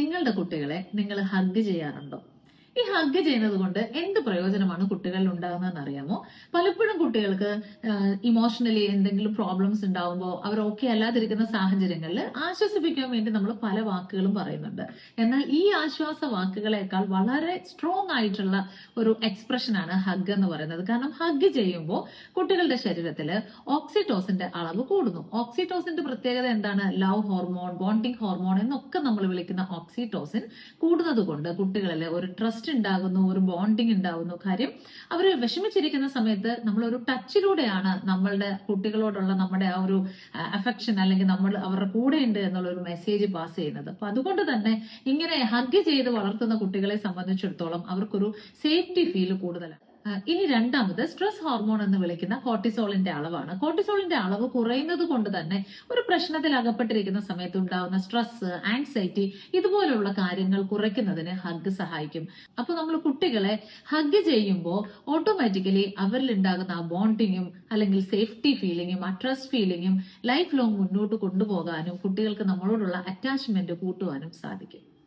നിങ്ങളുടെ കുട്ടികളെ നിങ്ങൾ ഹഗ് ചെയ്യാറുണ്ടോ? ഈ ഹഗ് ചെയ്യുന്നത് കൊണ്ട് എന്ത് പ്രയോജനമാണ് കുട്ടികളിൽ ഉണ്ടാകുന്നതെന്ന് അറിയാമോ? പലപ്പോഴും കുട്ടികൾക്ക് ഇമോഷണലി എന്തെങ്കിലും പ്രോബ്ലംസ് ഉണ്ടാകുമ്പോൾ അവർ ഓക്കെ അല്ലാതിരിക്കുന്ന സാഹചര്യങ്ങളിൽ ആശ്വസിപ്പിക്കാൻ വേണ്ടി നമ്മൾ പല വാക്കുകളും പറയുന്നുണ്ട്. എന്നാൽ ഈ ആശ്വാസ വാക്കുകളെക്കാൾ വളരെ സ്ട്രോങ് ആയിട്ടുള്ള ഒരു എക്സ്പ്രഷനാണ് ഹഗ് എന്ന് പറയുന്നത്. കാരണം ഹഗ് ചെയ്യുമ്പോൾ കുട്ടികളുടെ ശരീരത്തിൽ ഓക്സിറ്റോസിന്റെ അളവ് കൂടുന്നു. ഓക്സിറ്റോസിന്റെ പ്രത്യേകത എന്താണ്? ലവ് ഹോർമോൺ ബോണ്ടിങ് ഹോർമോൺ എന്നൊക്കെ നമ്മൾ വിളിക്കുന്ന ഓക്സിറ്റോസിൻ കൂടുന്നത് കൊണ്ട് കുട്ടികളിൽ ഒരു ട്രസ്റ്റ് ഉണ്ടാകുന്നു ഒരു ബോണ്ടിങ് ഉണ്ടാകുന്നു. കാര്യം അവർ വിഷമിച്ചിരിക്കുന്ന സമയത്ത് നമ്മൾ ഒരു ടച്ചിലൂടെയാണ് നമ്മളുടെ കുട്ടികളോടുള്ള നമ്മുടെ ആ ഒരു അഫെക്ഷൻ അല്ലെങ്കിൽ നമ്മൾ അവരുടെ കൂടെ ഉണ്ട് എന്നുള്ള ഒരു മെസ്സേജ് പാസ് ചെയ്യുന്നത്. അപ്പൊ അതുകൊണ്ട് തന്നെ ഇങ്ങനെ ഹഗ് ചെയ്ത് വളർത്തുന്ന കുട്ടികളെ സംബന്ധിച്ചിടത്തോളം അവർക്കൊരു സേഫ്റ്റി ഫീൽ കൂടുതലാണ്. ഇനി രണ്ടാമത് സ്ട്രെസ് ഹോർമോൺ എന്ന് വിളിക്കുന്ന കോർട്ടിസോളിന്റെ അളവാണ്. കോർട്ടിസോളിന്റെ അളവ് കുറയുന്നത് കൊണ്ട് തന്നെ ഒരു പ്രശ്നത്തിൽ അകപ്പെട്ടിരിക്കുന്ന സമയത്ത് ഉണ്ടാവുന്ന സ്ട്രെസ് ആൻസൈറ്റി ഇതുപോലുള്ള കാര്യങ്ങൾ കുറയ്ക്കുന്നതിന് ഹഗ് സഹായിക്കും. അപ്പൊ നമ്മൾ കുട്ടികളെ ഹഗ് ചെയ്യുമ്പോൾ ഓട്ടോമാറ്റിക്കലി അവരിൽ ഉണ്ടാകുന്ന ആ ബോണ്ടിങ്ങും അല്ലെങ്കിൽ സേഫ്റ്റി ഫീലിങ്ങും ആ ട്രസ്റ്റ് ഫീലിങ്ങും ലൈഫ് ലോങ് മുന്നോട്ട് കൊണ്ടുപോകാനും കുട്ടികൾക്ക് നമ്മളോടുള്ള അറ്റാച്ച്മെന്റ് കൂട്ടുവാനും സാധിക്കും.